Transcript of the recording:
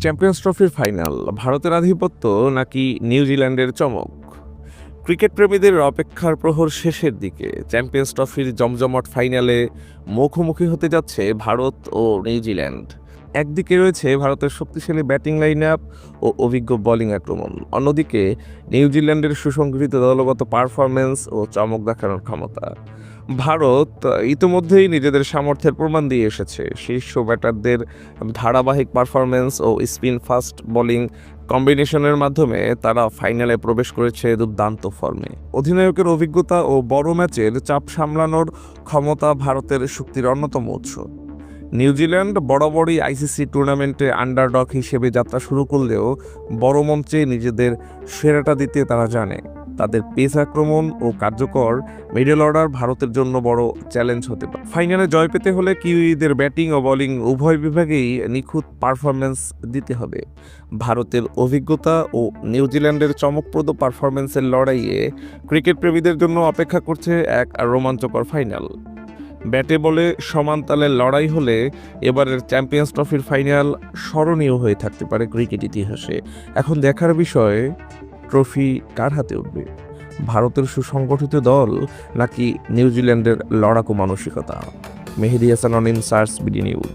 Champions ট্রফির final ভারতের আধিপত্য নাকি নিউজিল্যান্ডের চমক? ক্রিকেট প্রেমীদের অপেক্ষার প্রহর শেষের দিকে চ্যাম্পিয়ন্স ট্রফির জমজমাট ফাইনালে মুখোমুখি হতে যাচ্ছে ভারত ও নিউজিল্যান্ড একদিকে রয়েছে ভারতের শক্তিশালী ব্যাটিং লাইন আপ ও অভিজ্ঞ বোলিং আক্রমণ। অন্যদিকে নিউজিল্যান্ডের সুসংগঠিত দলগত পারফরমেন্স ও চমক দেখানোর ক্ষমতা। ভারত ইতিমধ্যেই নিজেদের সামর্থ্যের প্রমাণ দিয়ে এসেছে। শীর্ষ ব্যাটারদের ধারাবাহিক পারফরমেন্স ও স্পিন ফাস্ট বোলিং কম্বিনেশনের মাধ্যমে তারা ফাইনালে প্রবেশ করেছে দুর্দান্ত ফর্মে অধিনায়কের অভিজ্ঞতা ও বড় ম্যাচের চাপ সামলানোর ক্ষমতা ভারতের শক্তির অন্যতম উৎস। নিউজিল্যান্ড বরাবরই আইসিসি টুর্নামেন্টে আন্ডারডগ হিসেবে যাত্রা শুরু করলেও বড় মঞ্চে নিজেদের সেরাটা দিতে তারা জানে। তাদের পেস আক্রমণ ও কার্যকর মিডল অর্ডার ভারতের জন্য বড় চ্যালেঞ্জ হতে পারে। ফাইনালে জয় পেতে হলে কিউইদের ব্যাটিং ও বোলিং উভয় বিভাগেই নিখুঁত পারফরমেন্স দিতে হবে। ভারতের অভিজ্ঞতা ও নিউজিল্যান্ডের চমকপ্রদ পারফরমেন্সের লড়াইয়ে ক্রিকেট প্রেমীদের জন্য অপেক্ষা করছে এক রোমাঞ্চকর ফাইনাল ব্যাটে বলে সমান তালের লড়াই হলে এবারের চ্যাম্পিয়ন্স ট্রফির ফাইনাল স্মরণীয় হয়ে থাকতে পারে ক্রিকেট ইতিহাসে। এখন দেখার বিষয়, ট্রফি কার হাতে উঠবে? ভারতের সুসংগঠিত দল নাকি নিউজিল্যান্ডের লড়াকু মানসিকতা? মেহেদি হাসান অনিন, সার্স বিডি নিউজ।